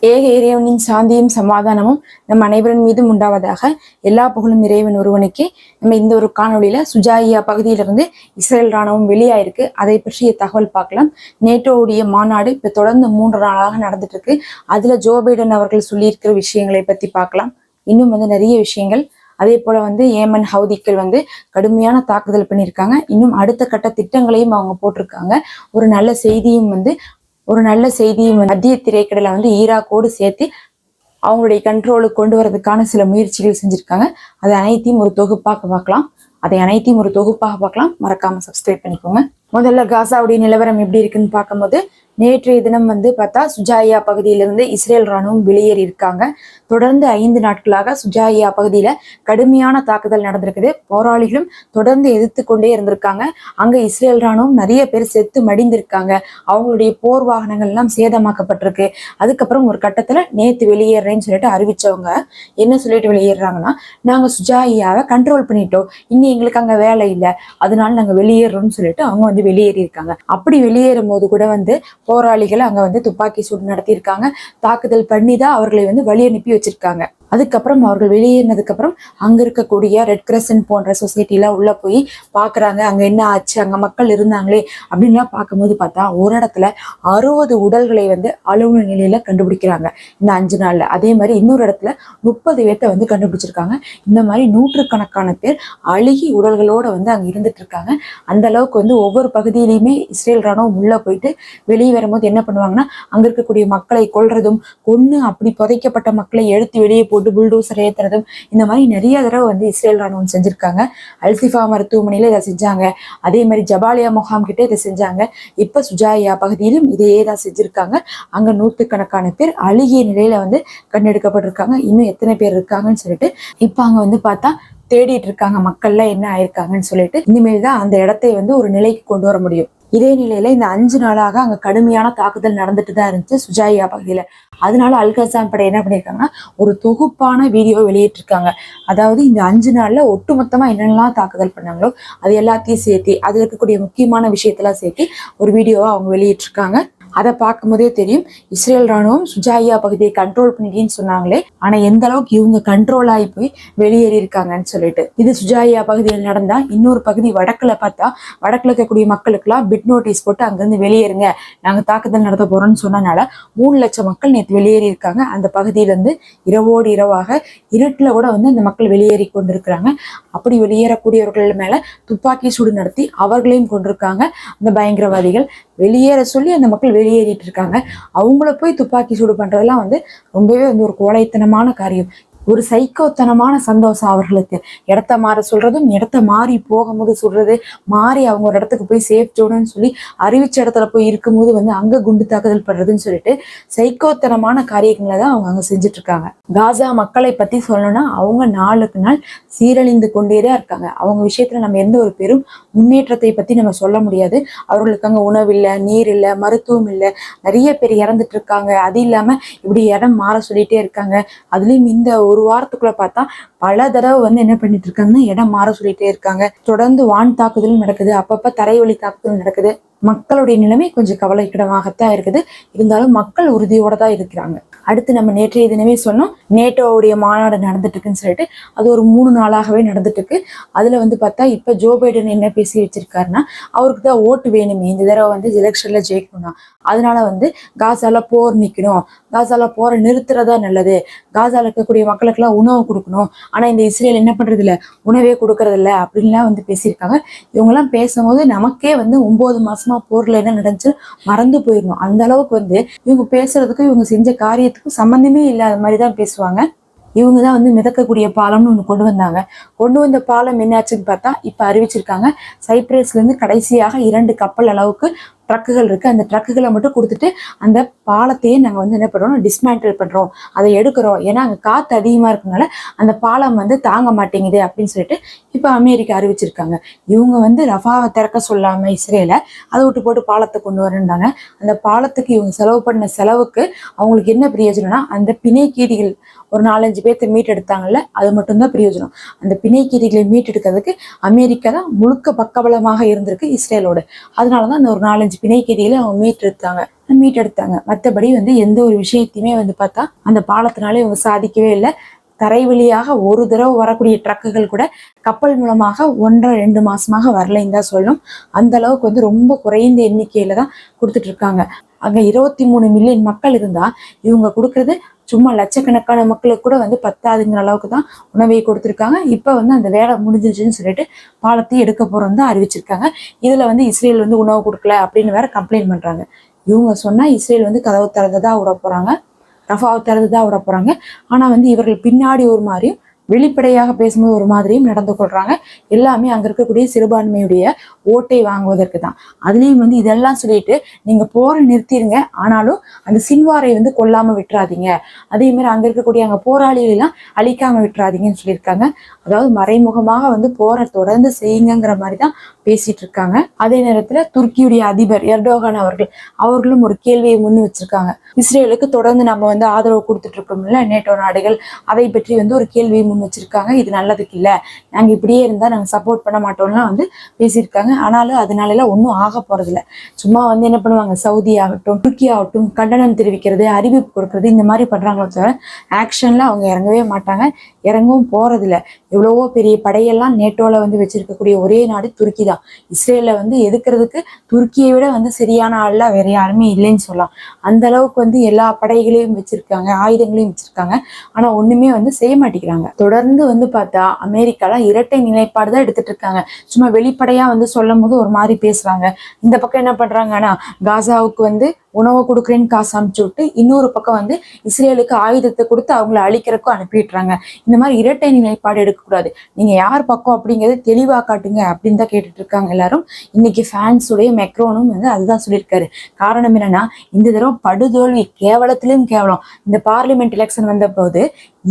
ஏக இறைவனின் சாந்தியும் சமாதானமும் நம் அனைவரின் மீதும் உண்டாவதாக எல்லா புகழும் இறைவன் ஒருவனுக்கே. நம்ம இந்த ஒரு காணொளியில சுஜாயியா பகுதியிலிருந்து இஸ்ரேல் ராணுவம் வெளியாயிருக்கு. அதை பற்றிய தகவல் பார்க்கலாம். நேட்டோவுடைய மாநாடு இப்ப தொடர்ந்து மூன்று நாளாக நடந்துட்டு இருக்கு அதுல ஜோ பைடன் அவர்கள் சொல்லியிருக்கிற விஷயங்களை பத்தி பார்க்கலாம். இன்னும் வந்து நிறைய விஷயங்கள். அதே போல வந்து ஏமன் ஹவுதிக்கள் வந்து கடுமையான தாக்குதல் பண்ணியிருக்காங்க. இன்னும் அடுத்த கட்ட திட்டங்களையும் அவங்க போட்டிருக்காங்க. ஒரு நல்ல செய்தியும் வந்து ஒரு நல்ல செய்தியும் மத்திய திரைக்கடலை வந்து ஈராக்கோடு சேர்த்து அவங்களுடைய கண்ட்ரோலுக்கு கொண்டு வரதுக்கான சில முயற்சிகள் செஞ்சிருக்காங்க. அது அனைத்தையும் ஒரு தொகுப்பாக பார்க்கலாம். அதை அனைத்தையும் ஒரு தொகுப்பாக பார்க்கலாம். மறக்காம சப்ஸ்கிரைப் பண்ணிக்கோங்க. முதல்ல காசாவுடைய நிலவரம் எப்படி இருக்குன்னு பார்க்கும்போது நேற்றைய தினம் வந்து பார்த்தா சுஜாயா பகுதியிலிருந்து இஸ்ரேல் ராணுவம் வெளியேறி இருக்காங்க தொடர்ந்து ஐந்து நாட்களாக சுஜாயா பகுதியில கடுமையான தாக்குதல் நடந்திருக்குது. போராளிகளும் தொடர்ந்து எதிர்த்து கொண்டே இருந்திருக்காங்க. அங்க இஸ்ரேல் ராணுவம் நிறைய பேர் செத்து மடிந்திருக்காங்க. அவங்களுடைய போர் வாகனங்கள் எல்லாம் சேதமாக்கப்பட்டிருக்கு. அதுக்கப்புறம் ஒரு கட்டத்துல நேத்து வெளியேறேன்னு சொல்லிட்டு அறிவிச்சவங்க என்ன சொல்லிட்டு வெளியேறாங்கன்னா நாங்க சுஜாயாவை கண்ட்ரோல் பண்ணிட்டோம். இன்னும் எங்களுக்கு அங்க வேலை இல்லை. அதனால நாங்க வெளியேறோம்னு சொல்லிட்டு அவங்க வந்து வெளியேறி இருக்காங்க அப்படி வெளியேறும் போது கூட வந்து போராளிகள் அங்க வந்து துப்பாக்கி சூடு நடத்தியிருக்காங்க. தாக்குதல் பண்ணி தான் அவர்களை வந்து வழி அனுப்பி வச்சிருக்காங்க. அதுக்கப்புறம் அவர்கள் வெளியேறினதுக்கப்புறம் அங்கே இருக்கக்கூடிய ரெட் கிரசன் போன்ற சொசைட்டிலாம் உள்ளே போய் பார்க்குறாங்க அங்க என்ன ஆச்சு? அங்கே மக்கள் இருந்தாங்களே அப்படின்லாம் பார்க்கும்போது பார்த்தா ஒரு இடத்துல அறுபது உடல்களை வந்து அலுவல நிலையில கண்டுபிடிக்கிறாங்க. இந்த அஞ்சு நாளில். அதே மாதிரி இன்னொரு இடத்துல முப்பது பேர்த்த வந்து கண்டுபிடிச்சிருக்காங்க. இந்த மாதிரி நூற்றுக்கணக்கான பேர் அழுகி உடல்களோட வந்து அங்கே இருந்துட்டு இருக்காங்க. அந்த அளவுக்கு வந்து ஒவ்வொரு பகுதியிலையுமே இஸ்ரேல் ராணுவம் உள்ளே போயிட்டு வெளியே வரும்போது என்ன பண்ணுவாங்கன்னா அங்கே இருக்கக்கூடிய மக்களை கொல்றதும் கொன்னு அப்படி புதைக்கப்பட்ட மக்களை எடுத்து வெளியே போட்டு புல்டோசர் ஏத்துறதும் இந்த மாதிரி நிறைய தடவை வந்து இஸ்ரேல் ராணுவம் செஞ்சிருக்காங்க. அல்சிஃபா மருத்துவமனையில இதை செஞ்சாங்க. அதே மாதிரி ஜபாலியா முகாம் கிட்ட இதை செஞ்சாங்க. இப்ப சுஜாயா பகுதியிலும் இதையே தான் செஞ்சிருக்காங்க. அங்க நூற்றுக்கணக்கான பேர் அழுகிய நிலையில வந்து கண்டெடுக்கப்பட்டிருக்காங்க இன்னும் எத்தனை பேர் இருக்காங்கன்னு சொல்லிட்டு இப்ப அங்க வந்து பார்த்தா தேடிட்டு இருக்காங்க மக்கள்லாம் என்ன ஆயிருக்காங்கன்னு சொல்லிட்டு இனிமேல் தான் அந்த இடத்தை வந்து ஒரு நிலைக்கு கொண்டு வர முடியும். இதே நிலையில இந்த அஞ்சு நாளாக அங்க கடுமையான தாக்குதல் நடந்துட்டு தான் இருந்துச்சு சுஜாயா பகுதியில. அதனால அல்கசான் படை என்ன பண்ணியிருக்காங்கன்னா ஒரு தொகுப்பான வீடியோ வெளியிட்டிருக்காங்க. அதாவது இந்த அஞ்சு நாள்ல ஒட்டுமொத்தமா என்னென்னலாம் தாக்குதல் பண்ணாங்களோ அது எல்லாத்தையும் சேர்த்து அது இருக்கக்கூடிய முக்கியமான விஷயத்தெல்லாம் சேர்த்து ஒரு வீடியோவை அவங்க வெளியிட்டிருக்காங்க. அதை பார்க்கும்போதே தெரியும். இஸ்ரேல் ராணுவம் சுஜாயா பகுதியை கண்ட்ரோல் பண்ணிட்டேன்னு சொன்னாங்களே. ஆனா எந்த அளவுக்கு இவங்க கண்ட்ரோல் ஆகி போய் வெளியேறி இருக்காங்கன்னு சொல்லிட்டு. இது சுஜாயா பகுதியில் நடந்தா இன்னொரு பகுதி வடக்குல பார்த்தா வடக்குல இருக்கக்கூடிய மக்களுக்கெல்லாம் பிட் நோட்டீஸ் போட்டு அங்கிருந்து வெளியேறுங்க. நாங்க தாக்குதல் நடத்த போறோம்னு சொன்னனால மூணு லட்சம் மக்கள் நேற்று வெளியேறி இருக்காங்க. அந்த பகுதியில இருந்து இரவோடு இரவாக இருட்டுல கூட வந்து அந்த மக்கள் வெளியேறி கொண்டிருக்கிறாங்க. அப்படி வெளியேறக்கூடியவர்கள் மேல துப்பாக்கி சூடு நடத்தி அவர்களையும் கொண்டிருக்காங்க. அந்த பயங்கரவாதிகள் வெளியேற சொல்லி அந்த மக்கள் வெளியேறிட்டு இருக்காங்க. அவங்கள போய் துப்பாக்கி சூடு பண்றதெல்லாம் வந்து ரொம்பவே வந்து ஒரு கோழைத்தனமான காரியம். ஒரு சைக்கோத்தனமான சந்தோஷம் அவர்களுக்கு. இடத்த மாற சொல்றதும் இடத்த மாறி போகும்போது சொல்றது மாறி அவங்க ஒரு இடத்துக்கு போய் சேஃப் ஜோனுன்னு சொல்லி அறிவிச்ச இடத்துல போய் இருக்கும்போது வந்து அங்க குண்டு தாக்குதல் படுறதுன்னு சொல்லிட்டு சைக்கோத்தனமான காரியங்களை தான் அவங்க அங்க செஞ்சுட்டு இருக்காங்க காசா மக்களை பத்தி சொல்லணும்னா அவங்க நாளுக்கு நாள் சீரழிந்து கொண்டே தான் இருக்காங்க. அவங்க விஷயத்துல நம்ம எந்த ஒரு பெரும் முன்னேற்றத்தை பத்தி நம்ம சொல்ல முடியாது. அவர்களுக்கு அங்க உணவு இல்லை நீர் இல்லை மருத்துவம் இல்லை. நிறைய பேர் இறந்துட்டு இருக்காங்க அது இல்லாம இப்படி இடம் மாற சொல்லிட்டே இருக்காங்க. அதுலயும் இந்த ஒரு ஒரு வாரத்துக்குள்ள பார்த்தா பல தடவை வந்து என்ன பண்ணிட்டு இருக்காங்கன்னா இடம் மாற சொல்லிட்டே இருக்காங்க. தொடர்ந்து வான் தாக்குதலும் நடக்குது. அப்பப்ப தரைவழி தாக்குதல் நடக்குது. மக்களுடைய நிலைமை கொஞ்சம் கவலைக்கிடமாகத்தான் இருக்குது. இருந்தாலும் மக்கள் உறுதியோட தான் இருக்கிறாங்க. அடுத்து நம்ம நேற்றைய தினமே சொன்னோம் நேட்டோவுடைய மாநாடு நடந்துட்டு இருக்குன்னு சொல்லிட்டு அது ஒரு மூணு நாளாகவே நடந்துட்டு இருக்கு. அதுல வந்து பார்த்தா இப்ப ஜோ பைடன் என்ன பேசி வச்சிருக்காருன்னா அவருக்கு தான் ஓட்டு வேணுமே. இந்த தடவை வந்து எலெக்ஷன்ல ஜெயிக்கணும்னா. அதனால வந்து காசால போர் நிற்கணும் காசால போரை நிறுத்துறதா நல்லது. காசால இருக்கக்கூடிய மக்களுக்கெல்லாம் உணவு கொடுக்கணும். ஆனா இந்த இஸ்ரேல் என்ன பண்றது இல்லை உணவே கொடுக்கறது இல்ல அப்படின்லாம் வந்து பேசியிருக்காங்க. இவங்கெல்லாம் பேசும்போது நமக்கே வந்து ஒன்பது மாசமா போர்ல என்ன நடந்துச்சு மறந்து போயிடணும். அந்த அளவுக்கு வந்து இவங்க பேசுறதுக்கும் இவங்க செஞ்ச காரியத்துக்கும் சம்மந்தமே இல்லாத மாதிரி தான் பேசுவாங்க. இவங்க தான் வந்து மிதக்கக்கூடிய பாலம்னு ஒன்று கொண்டு வந்தாங்க. கொண்டு வந்த பாலம் என்னாச்சுன்னு பார்த்தா இப்போ அறிவிச்சிருக்காங்க. சைப்ரஸ்லேருந்து கடைசியாக இரண்டு கப்பல் அளவுக்கு ட்ரக்குகள் இருக்குது அந்த ட்ரக்குகளை மட்டும் கொடுத்துட்டு அந்த பாலத்தையே நாங்கள் வந்து என்ன பண்ணுறோம் டிஸ்மேண்டில் பண்ணுறோம் அதை எடுக்கிறோம். ஏன்னா அங்கே காற்று அதிகமாக இருக்கனால அந்த பாலம் வந்து தாங்க மாட்டேங்குது அப்படின்னு சொல்லிட்டு இப்போ அமெரிக்கா அறிவிச்சிருக்காங்க. இவங்க வந்து ரஃபாவை திறக்க சொல்லாமல் இஸ்ரேலை அதை விட்டு போட்டு பாலத்தை கொண்டு வரேன்றாங்க. அந்த பாலத்துக்கு இவங்க செலவு பண்ண செலவுக்கு அவங்களுக்கு என்ன பிரயோஜனம்னா அந்த பிணைக்கீதிகள் ஒரு நாலஞ்சு பேர்த்த மீட்டெடுத்தாங்கல்ல அது மட்டும்தான் பிரயோஜனம். அந்த பிணைக்கீதிகளை மீட்டெடுக்கிறதுக்கு அமெரிக்கா தான் முழுக்க பக்கபலமாக இருந்திருக்கு இஸ்ரேலோடு. அதனால தான் அந்த ஒரு நாலஞ்சு பிணை அவங்க மீட்டெடுத்தாங்க மீட்டெடுத்தாங்க மற்றபடி வந்து எந்த ஒரு விஷயத்தையுமே வந்து பார்த்தா அந்த பாலத்தினாலே இவங்க சாதிக்கவே இல்லை. தரை வழியாக ஒரு தடவை வரக்கூடிய ட்ரக்குகள் கூட கப்பல் மூலமாக ஒன்றரை ரெண்டு மாசமாக வரலைன்னு தான் சொல்லணும். அந்த அளவுக்கு வந்து ரொம்ப குறைந்த எண்ணிக்கையில தான் கொடுத்துட்டு இருக்காங்க. அங்க இருபத்தி மூணு மில்லியன் மக்கள் இருந்தா இவங்க கொடுக்கறது சும்மா லட்சக்கணக்கான மக்களுக்கு கூட வந்து பத்தாதுங்கிற அளவுக்கு தான் உணவை கொடுத்துருக்காங்க. இப்போ வந்து அந்த வேலை முடிஞ்சிருச்சுன்னு சொல்லிட்டு பாலத்தையும் எடுக்க போகிறோம் தான் அறிவிச்சிருக்காங்க. இதில் வந்து இஸ்ரேல் வந்து உணவு கொடுக்கல அப்படின்னு வேற கம்ப்ளைண்ட் பண்ணுறாங்க இவங்க சொன்னால் இஸ்ரேல் வந்து கதவு திறந்ததா விட போகிறாங்க ரஃபாவை திறந்து தான் விட போகிறாங்க ஆனால் வந்து இவர்கள் பின்னாடி ஒரு மாதிரியும் வெளிப்படையாக பேசும்போது ஒரு மாதிரியும் நடந்து கொள்றாங்க. எல்லாமே அங்க இருக்கக்கூடிய சிறுபான்மையுடைய ஓட்டை வாங்குவதற்கு தான். அதுலயும் வந்து இதெல்லாம் சொல்லிட்டு நீங்க போற நிறுத்திடுங்க ஆனாலும் அந்த சின்வாரை வந்து கொல்லாம விட்டுறாதீங்க. அதே மாதிரி அங்க இருக்கக்கூடிய அங்க போராளிகள் எல்லாம் அழிக்காம விட்டுறாதீங்கன்னு சொல்லியிருக்காங்க. அதாவது மறைமுகமாக வந்து போரை தொடர்ந்து செய்யுங்கிற மாதிரி தான் பேசிட்டு இருக்காங்க. அதே நேரத்துல துருக்கியுடைய அதிபர் எர்டோகான் அவர்கள் அவர்களும் ஒரு கேள்வியை முன் வச்சிருக்காங்க. இஸ்ரேலுக்கு தொடர்ந்து நம்ம வந்து ஆதரவு கொடுத்துட்டு இருக்கோம்ல நேட்டோ நாடுகள் அதை பற்றி வந்து ஒரு கேள்வியை முன் வச்சிருக்காங்க. இது நல்லதுக்கு இல்ல. நாங்க இப்படியே இருந்தா நாங்க சப்போர்ட் பண்ண மாட்டோம்லாம் வந்து பேசியிருக்காங்க. ஆனாலும் அதனால எல்லாம் ஒன்றும் ஆக போகிறதில்ல சும்மா வந்து என்ன பண்ணுவாங்க? சவுதி ஆகட்டும் துருக்கி ஆகட்டும் கண்டனம் தெரிவிக்கிறது அறிவிப்பு கொடுக்கறது இந்த மாதிரி பண்றாங்களோ தவிர ஆக்ஷன்ல அவங்க இறங்கவே மாட்டாங்க. இறங்கவும் போறதில்ல. எவ்வளவோ பெரிய படையெல்லாம் நேட்டோல வந்து வச்சிருக்கக்கூடிய ஒரே நாடு துருக்கி தான். இஸ்ரேல வந்து எதுக்குறதுக்கு? துருக்கியை விட வந்து சரியான ஆள்லாம் வேற யாருமே இல்லைன்னு சொல்லலாம். அந்த அளவுக்கு வந்து எல்லா படைகளையும் வச்சிருக்காங்க ஆயுதங்களையும் வச்சிருக்காங்க. ஆனா ஒண்ணுமே வந்து செய்ய மாட்டேங்கிறாங்க. தொடர்ந்து வந்து பார்த்தா அமெரிக்கால இரட்டை நிலைப்பாடு தான் எடுத்துட்டு இருக்காங்க. சும்மா வெளிப்படையா வந்து சொல்லும் போது ஒரு மாதிரி பேசுறாங்க. இந்த பக்கம் என்ன பண்றாங்கன்னா காசாவுக்கு வந்து உணவு கொடுக்குறேன்னு காசு அனுப்பிச்சு விட்டு இன்னொரு பக்கம் வந்து இஸ்ரேலுக்கு ஆயுதத்தை கொடுத்து அவங்கள அழிக்கிறக்கும் அனுப்பிடுறாங்க. இந்த மாதிரி இரட்டை நிலைப்பாடு எடுக்கக்கூடாது. நீங்க யார் பக்கம் அப்படிங்கறது தெளிவா காட்டுங்க அப்படின்னு தான் கேட்டுட்டு இருக்காங்க எல்லாரும். இன்னைக்கு ஃபேன்ஸுடைய மெக்ரோனும் வந்து அதுதான் சொல்லியிருக்காரு. காரணம் என்னன்னா இந்த தடவை படுதோல்வி கேவலத்திலும் கேவலம். இந்த பார்லிமெண்ட் எலெக்ஷன் வந்த போது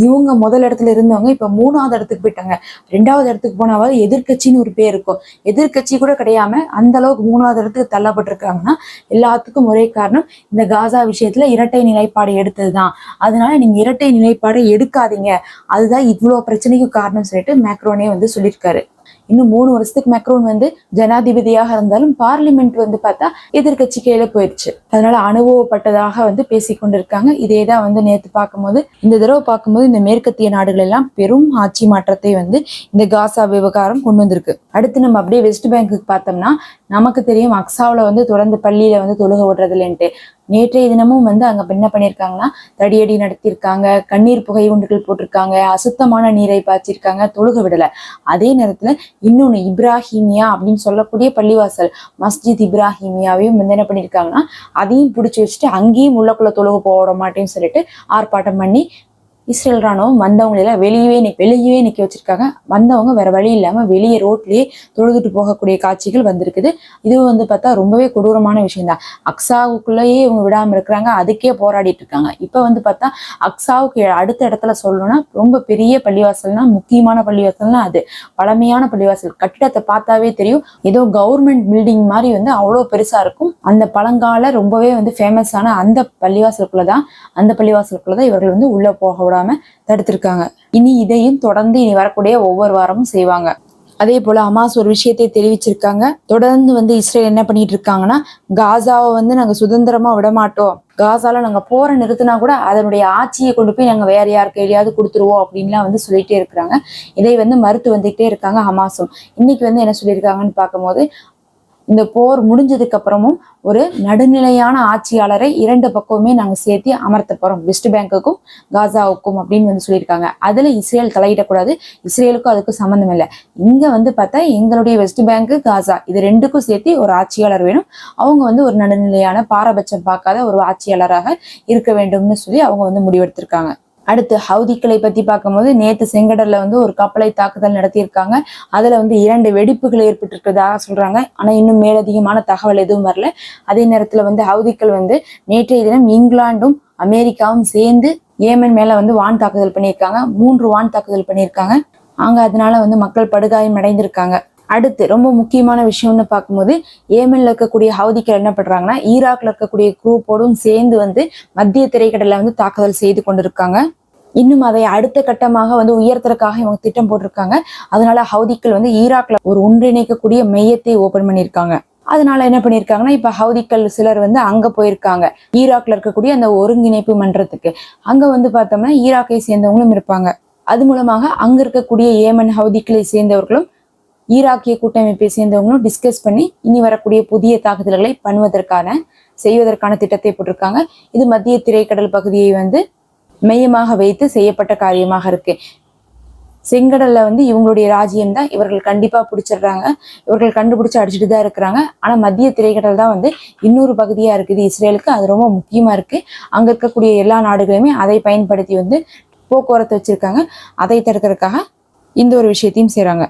இவங்க முதல் இடத்துல இருந்தவங்க இப்ப மூணாவது இடத்துக்கு போயிட்டாங்க. ரெண்டாவது இடத்துக்கு போனாவது எதிர்கட்சின்னு ஒரு பேர் இருக்கும். எதிர்க்கட்சி கூட கிடையாம அந்த அளவுக்கு மூணாவது இடத்துக்கு தள்ளப்பட்டிருக்காங்கன்னா எல்லாத்துக்கும் ஒரே காரணம் இந்த காசா விஷயத்துல இரட்டை நிலைப்பாடு எடுத்ததுதான். அதனால நீங்க இரட்டை நிலைப்பாடு எடுக்காதீங்க. அதுதான் இவ்வளவு பிரச்சனைக்கு காரணம் சொல்லிட்டு மேக்ரோனே வந்து சொல்லியிருக்காரு. இன்னும் மூணு வருஷத்துக்கு மேக்ரோன் வந்து ஜனாதிபதியாக இருந்தாலும் பார்லிமெண்ட் வந்து பார்த்தா எதிர்க்கட்சி கீழே போயிடுச்சு. அதனால அனுபவப்பட்டதாக வந்து பேசி கொண்டிருக்காங்க. இதே தான் வந்து நேத்து பார்க்கும்போது இந்த தடவை பார்க்கும்போது இந்த மேற்கத்திய நாடுகள் எல்லாம் பெரும் ஆட்சி மாற்றத்தை வந்து இந்த காசா விவகாரம் கொண்டு வந்திருக்கு. அடுத்து நம்ம அப்படியே வெஸ்ட் பேங்குக்கு பார்த்தோம்னா நமக்கு தெரியும் அக்ஸாவுல வந்து தொடர்ந்து பள்ளியில வந்து தொழுக விடுறது இல்லைன்ட்டு நேற்றைய தினமும் வந்து அங்க என்ன பண்ணியிருக்காங்கன்னா தடியடி நடத்தியிருக்காங்க கண்ணீர் புகை குண்டுகள் போட்டிருக்காங்க அசுத்தமான நீரை பாய்ச்சிருக்காங்க தொழுக விடல. அதே நேரத்துல இன்னொன்னு இப்ராஹிமியா அப்படின்னு சொல்லக்கூடிய பள்ளிவாசல் மஸ்ஜித் இப்ராஹிமியாவையும் வந்து என்ன பண்ணியிருக்காங்கன்னா அதையும் பிடிச்சி வச்சுட்டு அங்கேயும் உள்ளக்குள்ள தொழுக போட மாட்டேன்னு சொல்லிட்டு ஆர்ப்பாட்டம் பண்ணி இஸ்ரேல் ராணுவம் வந்தவங்களை வெளியவே வெளியவே நிக்க வச்சிருக்காங்க. வந்தவங்க வேற வழி இல்லாம வெளியே ரோட்லயே தொழுதுட்டு போகக்கூடிய காட்சிகள் வந்திருக்குது. இது வந்து பார்த்தா ரொம்பவே கொடூரமான விஷயம் தான் அக்ஸாவுக்குள்ளேயே இவங்க விடாம இருக்கிறாங்க. அதுக்கே போராடிட்டு இருக்காங்க. இப்ப வந்து பார்த்தா அக்ஸாவுக்கு அடுத்த இடத்துல சொல்லணும்னா ரொம்ப பெரிய பள்ளிவாசல்னா முக்கியமான பள்ளிவாசல்னா அது. பழமையான பள்ளிவாசல். கட்டிடத்தை பார்த்தாவே தெரியும். ஏதோ கவர்மெண்ட் பில்டிங் மாதிரி வந்து அவ்வளோ பெருசா இருக்கும். அந்த பழங்கால ரொம்பவே வந்து ஃபேமஸான அந்த பள்ளிவாசலுக்குள்ளதான் அந்த பள்ளிவாசலுக்குள்ளதான் இவர்கள் வந்து உள்ள போக போடாம தடுத்திருக்காங்க. இனி இதையும் தொடர்ந்து இனி வரக்கூடிய ஒவ்வொரு வாரமும் செய்வாங்க. அதே போல ஹமாஸ் ஒரு விஷயத்தை தெரிவிச்சிருக்காங்க. தொடர்ந்து வந்து இஸ்ரேல் என்ன பண்ணிட்டு இருக்காங்கன்னா காசாவை வந்து நாங்க சுதந்திரமா விட மாட்டோம். காசால நாங்க போற நிறுத்தினா கூட அதனுடைய ஆட்சியை கொண்டு போய் நாங்க வேற யார் கையிலயாவது கொடுத்துருவோம் அப்படின்லாம் வந்து சொல்லிட்டே இருக்கிறாங்க. இதை வந்து மறுத்து வந்துகிட்டே இருக்காங்க ஹமாஸும். இன்னைக்கு வந்து என்ன சொல்லியிருக்காங்கன்னு பார்க்கும்போது இந்த போர் முடிஞ்சதுக்கு அப்புறமும் ஒரு நடுநிலையான ஆட்சியாளரை இரண்டு பக்கமுமே நாங்கள் சேர்த்து அமர்த்த போகிறோம் வெஸ்ட் பேங்குக்கும் காசாவுக்கும் அப்படின்னு வந்து சொல்லியிருக்காங்க. அதில் இஸ்ரேல் தலையிடக்கூடாது. இஸ்ரேலுக்கும் அதுக்கும் சம்மந்தம் இல்லை. இங்கே வந்து பார்த்தா எங்களுடைய வெஸ்ட் பேங்க்கு காசா இது ரெண்டுக்கும் சேர்த்து ஒரு ஆட்சியாளர் வேணும். அவங்க வந்து ஒரு நடுநிலையான பாரபட்சம் பார்க்காத ஒரு ஆட்சியாளராக இருக்க வேண்டும்னு சொல்லி அவங்க வந்து முடிவெடுத்திருக்காங்க. அடுத்து ஹவுதிக்களை பத்தி பார்க்கும்போது நேத்து செங்கடல்ல வந்து ஒரு கப்பலை தாக்குதல் நடத்தியிருக்காங்க. அதுல வந்து இரண்டு வெடிப்புகள் ஏற்பட்டிருக்கிறதாக சொல்றாங்க. ஆனா இன்னும் மேலதிகமான தகவல் எதுவும் வரல. அதே நேரத்துல வந்து ஹவுதிக்கள் வந்து நேற்றைய தினம் இங்கிலாந்தும் அமெரிக்காவும் சேர்ந்து ஏமன் மேல வந்து வான் தாக்குதல் பண்ணியிருக்காங்க. மூன்று வான் தாக்குதல் பண்ணியிருக்காங்க. அங்க அதனால வந்து மக்கள் படுகாயம் அடைந்திருக்காங்க. அடுத்து ரொம்ப முக்கியமான விஷயம்னு பார்க்கும்போது ஏமன்ல இருக்கக்கூடிய ஹவுதிக்கள் என்ன பண்றாங்கன்னா ஈராக்ல இருக்கக்கூடிய குரூப்போடும் சேர்ந்து வந்து மத்திய திரைக்கடலில் வந்து தாக்குதல் செய்து கொண்டிருக்காங்க. இன்னும் அதை அடுத்த கட்டமாக வந்து உயர்த்துறதுக்காக இவங்க திட்டம் போட்டிருக்காங்க. அதனால ஹவுதிக்கள் வந்து ஈராக்ல ஒரு ஒன்றிணைக்கக்கூடிய மையத்தை ஓபன் பண்ணியிருக்காங்க. அதனால என்ன பண்ணியிருக்காங்கன்னா இப்ப ஹவுதிக்கள் சிலர் வந்து அங்க போயிருக்காங்க. ஈராக்ல இருக்கக்கூடிய அந்த ஒருங்கிணைப்பு மன்றத்துக்கு. அங்க வந்து பார்த்தோம்னா ஈராக்கை சேர்ந்தவங்களும் இருப்பாங்க. அது மூலமாக அங்க இருக்கக்கூடிய ஏமன் ஹவுதிக்களை சேர்ந்தவர்களும் ஈராக்கிய கூட்டமைப்பை சேர்ந்தவங்களும் டிஸ்கஸ் பண்ணி இனி வரக்கூடிய புதிய தாக்குதல்களை பண்ணுவதற்கான செய்வதற்கான திட்டத்தை போட்டிருக்காங்க. இது மத்திய திரைக்கடல் பகுதியை வந்து மையமாக வைத்து செய்யப்பட்ட காரியமாக இருக்கு. செங்கடல்ல வந்து இவங்களுடைய ராஜ்யம் தான் இவர்கள் கண்டிப்பா பிடிச்சிடுறாங்க. இவர்கள் கண்டுபிடிச்சு அடிச்சுட்டு தான் இருக்கிறாங்க. ஆனா மத்திய திரைக்கடல் தான் வந்து இன்னொரு பகுதியா இருக்குது இஸ்ரேலுக்கு. அது ரொம்ப முக்கியமா இருக்கு. அங்க இருக்கக்கூடிய எல்லா நாடுகளுமே அதை பயன்படுத்தி வந்து போக்குவரத்து வச்சிருக்காங்க. அதை தடுக்கிறதுக்காக இந்த ஒரு விஷயத்தையும் செய்றாங்க.